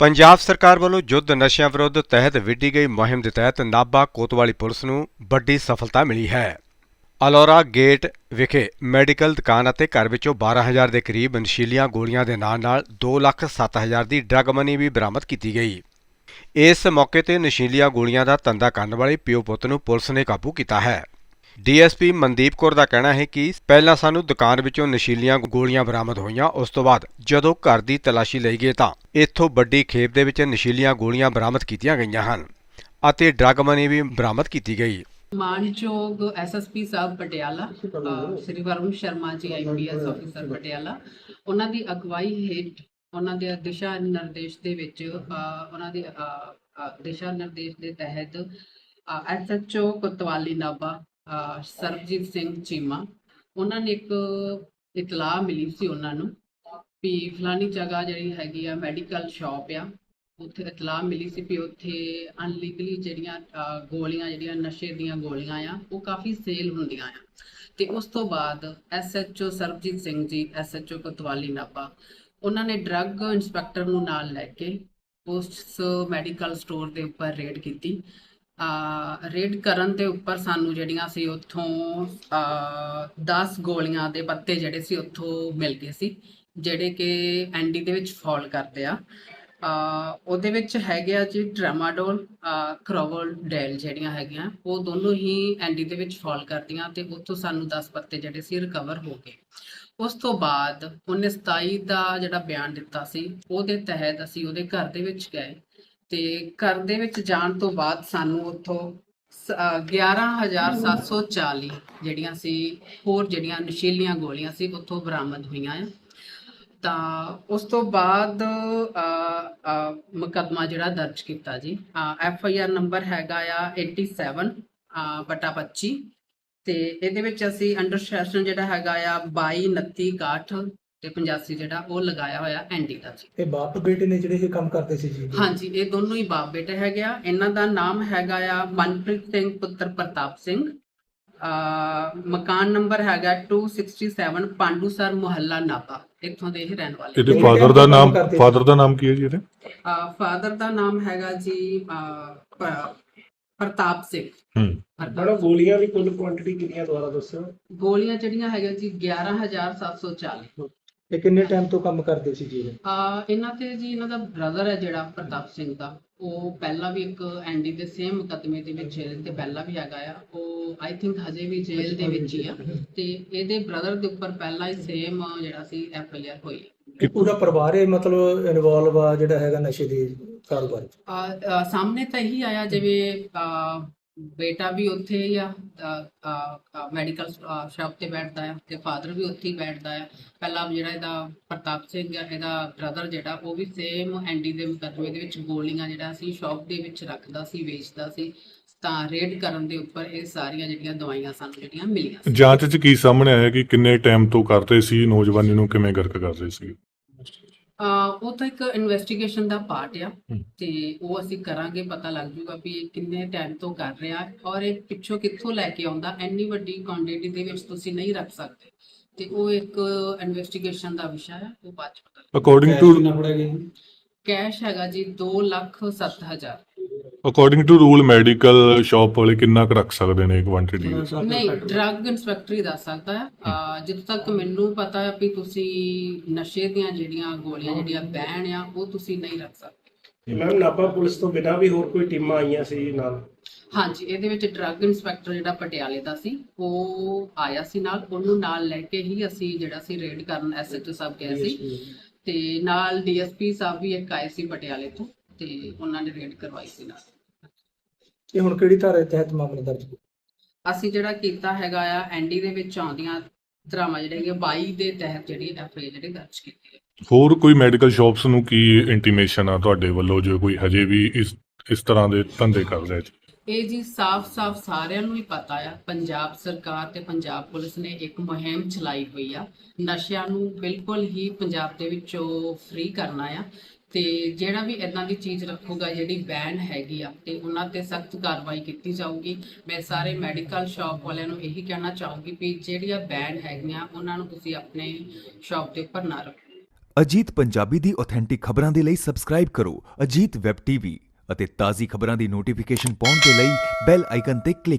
ਪੰਜਾਬ ਸਰਕਾਰ ਵੱਲੋਂ ਯੁੱਧ ਨਸ਼ਿਆਂ ਵਿਰੁੱਧ ਤਹਿਤ ਵਿੱਢੀ ਗਈ ਮੁਹਿੰਮ ਦੇ ਤਹਿਤ ਨਾਭਾ ਕੋਤਵਾਲੀ ਪੁਲਿਸ ਨੂੰ ਵੱਡੀ ਸਫਲਤਾ ਮਿਲੀ ਹੈ। ਅਲੋਰਾ ਗੇਟ ਵਿਖੇ ਮੈਡੀਕਲ ਦੁਕਾਨ ਅਤੇ ਘਰ ਵਿੱਚੋਂ 12000 ਦੇ ਕਰੀਬ ਨਸ਼ੀਲੀਆਂ ਗੋਲੀਆਂ ਦੇ ਨਾਲ-ਨਾਲ 2,07,000 ਦੀ ਡਰੱਗ ਮਨੀ ਵੀ ਬਰਾਮਦ ਕੀਤੀ ਗਈ। ਇਸ ਮੌਕੇ ਤੇ ਨਸ਼ੀਲੀਆਂ ਗੋਲੀਆਂ ਦਾ ਧੰਦਾ ਕਰਨ ਵਾਲੇ ਪਿਓ ਪੁੱਤ ਨੂੰ ਪੁਲਿਸ ਨੇ ਕਾਬੂ ਕੀਤਾ ਹੈ। ਡੀਐਸਪੀ ਮਨਦੀਪ ਕੌਰ ਦਾ ਕਹਿਣਾ ਹੈ ਕਿ ਪਹਿਲਾਂ ਸਾਨੂੰ ਦੁਕਾਨ ਵਿੱਚੋਂ ਨਸ਼ੀਲੀਆਂ ਗੋਲੀਆਂ ਬਰਾਮਦ ਹੋਈਆਂ, ਉਸ ਤੋਂ ਬਾਅਦ ਜਦੋਂ ਘਰ ਦੀ ਤਲਾਸ਼ੀ ਲਈ ਗਈ ਤਾਂ ਇੱਥੋਂ ਵੱਡੀ ਖੇਪ ਦੇ ਵਿੱਚ ਨਸ਼ੀਲੀਆਂ ਗੋਲੀਆਂ ਬਰਾਮਦ ਕੀਤੀਆਂ ਗਈਆਂ ਹਨ ਅਤੇ ਡਰੱਗ ਮਨੀ ਵੀ ਬਰਾਮਦ ਕੀਤੀ ਗਈ। ਮਾਨਯੋਗ ਐਸਐਸਪੀ ਸਾਹਿਬ ਪਟਿਆਲਾ ਸ਼੍ਰੀ ਵਰੁਣ ਸ਼ਰਮਾ ਜੀ, ਆਈਪੀਐਸ ਅਫੀਸਰ ਪਟਿਆਲਾ। ਉਹਨਾਂ ਦੀ ਅਗਵਾਈ ਹੇਠ ਉਹਨਾਂ ਦੇ ਦਿਸ਼ਾ ਨਿਰਦੇਸ਼ ਦੇ ਵਿੱਚ ਉਹਨਾਂ ਦੇ ਦਿਸ਼ਾ ਨਿਰਦੇਸ਼ ਦੇ ਤਹਿਤ ਐਸਐਚਓ ਕੋਤਵਾਲੀ ਨਾਭਾ ਸਰਬਜੀਤ ਸਿੰਘ ਚੀਮਾ, ਉਹਨਾਂ ਨੇ ਇੱਕ ਇਤਲਾਹ ਮਿਲੀ ਸੀ ਉਹਨਾਂ ਨੂੰ ਵੀ ਫਲਾਨੀ ਜਗ੍ਹਾ ਜਿਹੜੀ ਹੈਗੀ ਆ ਮੈਡੀਕਲ ਸ਼ਾਪ ਆ, ਉੱਥੇ ਇਤਲਾਹ ਮਿਲੀ ਸੀ ਵੀ ਉੱਥੇ ਅਨਲੀਗਲੀ ਜਿਹੜੀਆਂ ਗੋਲੀਆਂ ਜਿਹੜੀਆਂ, ਨਸ਼ੇ ਦੀਆਂ ਗੋਲੀਆਂ ਆ, ਉਹ ਕਾਫੀ ਸੇਲ ਹੁੰਦੀਆਂ ਆ। ਤੇ ਉਸ ਤੋਂ ਬਾਅਦ ਐਸਐਚਓ ਸਰਬਜੀਤ ਸਿੰਘ ਜੀ ਐਸਐਚਓ ਕੋਤਵਾਲੀ ਨਾਪਾ ਉਹਨਾਂ ਨੇ ਡਰੱਗ ਇੰਸਪੈਕਟਰ ਨੂੰ ਨਾਲ ਲੈ ਕੇ ਉਸ ਮੈਡੀਕਲ ਸਟੋਰ ਦੇ ਉੱਪਰ ਰੇਡ ਕੀਤੀ। ਰੇਡ ਕਰਨ ਦੇ ਉੱਪਰ ਸਾਨੂੰ ਜਿਹੜੀਆਂ ਸੀ ਉੱਥੋਂ ਆ 10 ਗੋਲੀਆਂ ਦੇ ਪੱਤੇ ਜਿਹੜੇ ਸੀ ਉੱਥੋਂ ਮਿਲ ਗਏ ਸੀ, ਜਿਹੜੇ ਕਿ ਐਨਡੀ ਦੇ ਵਿੱਚ ਫਾਲ ਕਰਦੇ ਆ। ਉਹਦੇ ਵਿੱਚ ਹੈਗੇ ਆ ਜੀ ਟ੍ਰਾਮਾਡੋਲ ਕ੍ਰੋਵਲ ਡੈਲ ਜਿਹੜੀਆਂ ਹੈਗੀਆਂ, ਉਹ ਦੋਨੋਂ ਹੀ ਐਨਡੀ ਦੇ ਵਿੱਚ ਫਾਲ ਕਰਦੀਆਂ ਤੇ ਉੱਥੋਂ ਸਾਨੂੰ 10 ਪੱਤੇ ਜਿਹੜੇ ਸੀ ਰਿਕਵਰ ਹੋ ਗਏ। ਉਸ ਤੋਂ ਬਾਅਦ ਉਹਨੇ 27 ਦਾ ਜਿਹੜਾ ਬਿਆਨ ਦਿੱਤਾ ਸੀ, ਉਹਦੇ ਤਹਿਤ ਅਸੀਂ ਉਹਦੇ ਘਰ ਦੇ ਵਿੱਚ ਗਏ। ਤੇ ਘਰ ਦੇ ਵਿੱਚ ਜਾਣ ਤੋਂ ਬਾਅਦ ਸਾਨੂੰ ਉੱਥੋਂ ਸ- ਅਹ 11740 ਜਿਹੜੀਆਂ ਸੀ ਹੋਰ ਜਿਹੜੀਆਂ ਨਸ਼ੀਲੀਆਂ ਗੋਲੀਆਂ ਸੀ ਉੱਥੋਂ ਬਰਾਮਦ ਹੋਈਆਂ ਆ। ਤਾਂ ਉਸ ਤੋਂ ਬਾਅਦ ਅ, ਮੁਕੱਦਮਾ ਜਿਹੜਾ ਦਰਜ ਕੀਤਾ ਜੀ ਐਫ ਆਈ ਆਰ ਨੰਬਰ ਹੈਗਾ ਆ 87 ਅ, ਬਟਾ 25 ਤੇ ਇਹਦੇ ਵਿੱਚ ਅਸੀਂ ਅੰਡਰ ਸੈਸ਼ਨ ਜਿਹੜਾ ਹੈਗਾ ਆ 22 29 61 ਤੇ 85 ਜਿਹੜਾ ਉਹ ਲਗਾਇਆ ਹੋਇਆ ਐਨਡੀ ਦਾ ਜੀ ਇਹ ਬਾਪ ਬੇਟੇ ਨੇ ਜਿਹੜੇ ਇਹ ਕੰਮ ਕਰਦੇ ਸੀ ਜੀ? ਹਾਂਜੀ ਇਹ ਦੋਨੋਂ ਹੀ ਬਾਪ ਬੇਟੇ ਹੈਗੇ ਆ। ਇਹਨਾਂ ਦਾ ਨਾਮ ਹੈਗਾ ਆ ਮਨਪ੍ਰੀਤ ਸਿੰਘ ਪੁੱਤਰ ਪ੍ਰਤਾਪ ਸਿੰਘ। ਆ ਮਕਾਨ ਨੰਬਰ ਹੈਗਾ 267 ਪਾਂਡੂਸਰ ਮੁਹੱਲਾ ਨਾਪਾ ਇੱਥੋਂ ਦੇ ਹੀ ਰਹਿਣ ਵਾਲੇ ਇਹਦੇ ਫਾਦਰ ਦਾ ਨਾਮ? ਫਾਦਰ ਦਾ ਨਾਮ ਕੀ ਹੈ ਜੀ ਇਹਦੇ? ਫਾਦਰ ਦਾ ਨਾਮ ਹੈਗਾ ਜੀ ਪ੍ਰਤਾਪ ਸਿੰਘ। ਹੂੰ। ਗੋਲੀਆਂ ਦੀ ਕੁੱਲ ਕੁਆਂਟੀਟੀ ਕਿੰਨੀ ਹੈ ਦੁਬਾਰਾ ਦੱਸਿਓ ਗੋਲੀਆਂ ਜਿਹੜੀਆਂ ਹੈਗੀਆਂ ਜੀ 11740 ਇਹ ਕਿੰਨੇ ਟਾਈਮ ਤੋਂ ਕੰਮ ਕਰਦੇ ਸੀ ਜੀ ਇਹ? ਆ ਇਹਨਾਂ ਤੇ ਜੀ ਇਹਨਾਂ ਦਾ ਬ੍ਰਦਰ ਹੈ ਜਿਹੜਾ ਪ੍ਰਤਾਪ ਸਿੰਘ ਦਾ। ਉਹ ਪਹਿਲਾਂ ਵੀ ਇੱਕ ਐਨਡੀ ਦੇ ਸੇਮ ਮੁਕੱਦਮੇ ਦੇ ਵਿੱਚ ਜੇਲ੍ਹ ਤੇ ਪਹਿਲਾਂ ਵੀ ਹੈਗਾ ਆ। ਉਹ ਆਈ ਥਿੰਕ ਹਜੇ ਵੀ ਜੇਲ੍ਹ ਦੇ ਵਿੱਚ ਹੀ ਆ। ਤੇ ਇਹਦੇ ਬ੍ਰਦਰ ਦੇ ਉੱਪਰ ਪਹਿਲਾਂ ਹੀ ਸੇਮ ਜਿਹੜਾ ਸੀ ਐਫ ਆਈ ਆਰ ਹੋਈ। ਇਹ ਪੂਰਾ ਪਰਿਵਾਰ ਇਹ ਮਤਲਬ ਇਨਵੋਲਵ ਆ ਜਿਹੜਾ ਹੈਗਾ ਨਸ਼ੇ ਦੇ ਕਾਰੋਬਾਰ 'ਚ? ਆ, ਆ, ਸਾਹਮਣੇ ਤਾਂ ਇਹੀ ਆਇਆ ਜਿਵੇਂ ਆ, ਬੇਟਾ ਵੀ ਉੱਥੇ ਹੀ ਮੈਡੀਕਲ ਸ਼ਾਪ ਤੇ ਬੈਠਦਾ ਆ ਤੇ ਫਾਦਰ ਵੀ ਉੱਥੇ ਹੀ ਬੈਠਦਾ ਆ। ਪਹਿਲਾਂ ਜਿਹੜਾ ਇਹਦਾ ਪ੍ਰਤਾਪ ਸਿੰਘ ਆ, ਇਹਦਾ ਬ੍ਰਦਰ ਜਿਹੜਾ, ਉਹ ਵੀ ਸੇਮ ਐਨਡੀ ਦੇ ਮੁਕੱਦਮੇ ਦੇ ਵਿੱਚ ਗੋਲੀਆਂ ਜਿਹੜਾ ਸੀ ਸ਼ਾਪ ਦੇ ਵਿੱਚ ਰੱਖਦਾ ਸੀ, ਵੇਚਦਾ ਸੀ। ਤਾਂ ਰੇਡ ਕਰਨ ਦੇ ਉੱਪਰ ਇਹ ਸਾਰੀਆਂ ਜਿਹੜੀਆਂ ਦਵਾਈਆਂ ਸਾਨੂੰ ਜਿਹੜੀਆਂ ਮਿਲੀਆਂ ਜਾਂਚ 'ਚ ਕੀ ਸਾਹਮਣੇ ਆਇਆ ਕਿ ਕਿੰਨੇ ਟਾਈਮ ਤੋਂ ਕਰਦੇ ਸੀ, ਨੌਜਵਾਨੀ ਨੂੰ ਕਿਵੇਂ ਗਰਕ ਕਰਦੇ ਸੀ? ਉਹ ਤਾਂ ਇੱਕ ਇਨਵੈਸਟੀਗੇਸ਼ਨ ਦਾ ਪਾਰਟ ਆ। ਤੇ ਉਹ ਅਸੀਂ ਕਰਾਂਗੇ ਪਤਾ ਲੱਗ ਜੂਗਾ ਵੀ ਇਹ ਕਿੰਨੇ ਟਾਈਮ ਤੋਂ ਕਰ ਰਿਹਾ ਔਰ ਇਹ ਪਿੱਛੋਂ ਕਿੱਥੋਂ ਲੈ ਕੇ ਆਉਂਦਾ ਇੰਨੀ ਵੱਡੀ ਕੁਆਂਟੀਟੀ ਦੇ ਵਿੱਚ ਤੁਸੀਂ ਨਹੀਂ ਰੱਖ ਸਕਦੇ। ਤੇ ਉਹ ਇੱਕ ਇਨਵੈਸਟੀਗੇਸ਼ਨ ਦਾ ਵਿਸ਼ਾ ਹੈ ਉਹ ਬਾਅਦ ਚ ਪਤਾ ਅਕੋਰਡਿੰਗ ਟੂ ਕੈਸ਼ ਹੈਗਾ ਜੀ 2 ਲੱਖ 7 ਹਜ਼ਾਰ। According to rule medical shop ਵਾਲੇ ਕਿੰਨਾ ਕੁ ਰੱਖ ਸਕਦੇ ਨੇ ਕੁਆਂਟੀਟੀ ਨਹੀਂ ਡਰੱਗ ਇਨਸਪੈਕਟਰ ਹੀ ਦੱਸ ਸਕਦਾ ਹੈ। ਜਿੱਥੋਂ ਤੱਕ ਮੈਨੂੰ ਪਤਾ ਹੈ ਵੀ ਤੁਸੀਂ ਨਸ਼ੇ ਦੀਆਂ ਜਿਹੜੀਆਂ ਗੋਲੀਆਂ ਜਿਹੜੀਆਂ ਬੈਨ ਆ ਉਹ ਤੁਸੀਂ ਨਹੀਂ ਰੱਖ ਸਕਦੇ। ਮੈਮ ਨਾਭਾ ਪੁਲਿਸ ਤੋਂ ਬਿਨਾਂ ਵੀ ਹੋਰ ਕੋਈ ਟੀਮਾਂ ਆਈਆਂ ਸੀ ਨਾਲ? ਹਾਂਜੀ ਇਹਦੇ ਵਿੱਚ ਡਰੱਗ ਇਨਸਪੈਕਟਰ ਜਿਹੜਾ ਪਟਿਆਲੇ ਦਾ ਸੀ ਉਹ ਆਇਆ ਸੀ ਨਾਲ। ਉਹਨੂੰ ਨਾਲ ਲੈ ਕੇ ਹੀ ਅਸੀਂ ਜਿਹੜਾ ਸੀ ਰੇਡ ਕਰਨ ਐਸਐਚਓ ਸਾਹਿਬ ਗਏ ਸੀ। ਤੇ ਨਾਲ ਡੀਐਸਪੀ ਸਾਹਿਬ ਵੀ ਇੱਕ ਆਏ ਸੀ ਪਟਿਆਲੇ ਤੋਂ। ਤੇ ਉਹਨਾਂ ਨੇ ਰੇਡ ਕਰਵਾਈ ਸੀ ਨਾਲ। ਇਹ ਹੁਣ ਕਿਹੜੀ ਧਾਰਾ ਦੇ ਤਹਿਤ ਮਾਮਲਾ ਦਰਜ ਕੀਤਾ ਅਸੀਂ ਜਿਹੜਾ ਕੀਤਾ ਹੈਗਾ ਆ ਐਨਡੀ ਦੇ ਵਿੱਚ ਆਉਂਦੀਆਂ ਧਰਾਵਾਂ ਜਿਹੜੇ ਹੈਗੇ 22 ਦੇ ਤਹਿਤ ਜਿਹੜੀ ਐਫਆਈ ਜਿਹੜੀ ਦਰਜ ਕੀਤੀ ਹੈ ਹੋਰ ਕੋਈ ਮੈਡੀਕਲ ਸ਼ਾਪਸ ਨੂੰ ਕੀ ਇੰਟੀਮੇਸ਼ਨ ਆ ਤੁਹਾਡੇ ਵੱਲੋਂ ਜੋ ਕੋਈ ਹਜੇ ਵੀ ਇਸ ਇਸ ਤਰ੍ਹਾਂ ਦੇ ਧੰਦੇ ਕਰ ਰਿਹਾ ਜੀ? ਇਹ ਜੀ ਸਾਫ਼-ਸਾਫ਼ ਸਾਰਿਆਂ ਨੂੰ ਹੀ ਪਤਾ ਆ ਪੰਜਾਬ ਸਰਕਾਰ ਤੇ ਪੰਜਾਬ ਪੁਲਿਸ ਨੇ ਇੱਕ ਮੁਹਿੰਮ ਚਲਾਈ ਹੋਈ ਆ। ਨਸ਼ਿਆਂ ਨੂੰ ਬਿਲਕੁਲ ਹੀ ਪੰਜਾਬ ਦੇ ਵਿੱਚੋਂ ਫ੍ਰੀ ਕਰਨਾ ਆ। ਤੇ ਜਿਹੜਾ ਵੀ ਇਦਾਂ ਦੀ ਚੀਜ਼ ਰੱਖੂਗਾ, ਜਿਹੜੀ ਬੈਨ ਹੈਗੀ ਆ, ਤੇ ਉਹਨਾਂ ਤੇ ਸਖਤ ਕਾਰਵਾਈ ਕੀਤੀ ਜਾਊਗੀ। ਮੈਂ ਸਾਰੇ ਮੈਡੀਕਲ ਸ਼ਾਪ ਵਾਲਿਆਂ ਨੂੰ ਇਹੀ ਕਹਿਣਾ ਚਾਹੂੰਗੀ ਵੀ ਜਿਹੜੀਆਂ ਬੈਨ ਹੈਗੀਆਂ, ਉਹਨਾਂ ਨੂੰ ਤੁਸੀਂ ਆਪਣੇ ਸ਼ਾਪ ਦੇ ਉੱਪਰ ਨਾ ਰੱਖੋ। ਅਜੀਤ ਪੰਜਾਬੀ ਦੀ ਆਥੈਂਟਿਕ ਖਬਰਾਂ ਦੇ ਲਈ ਸਬਸਕ੍ਰਾਈਬ ਕਰੋ ਅਜੀਤ ਵੈਬ ਟੀਵੀ ਅਤੇ ਤਾਜ਼ੀ ਖਬਰਾਂ ਦੀ ਨੋਟੀਫਿਕੇਸ਼ਨ ਪਾਉਣ ਦੇ ਲਈ ਬੈਲ ਆਈਕਨ ਤੇ ਕਲਿੱਕ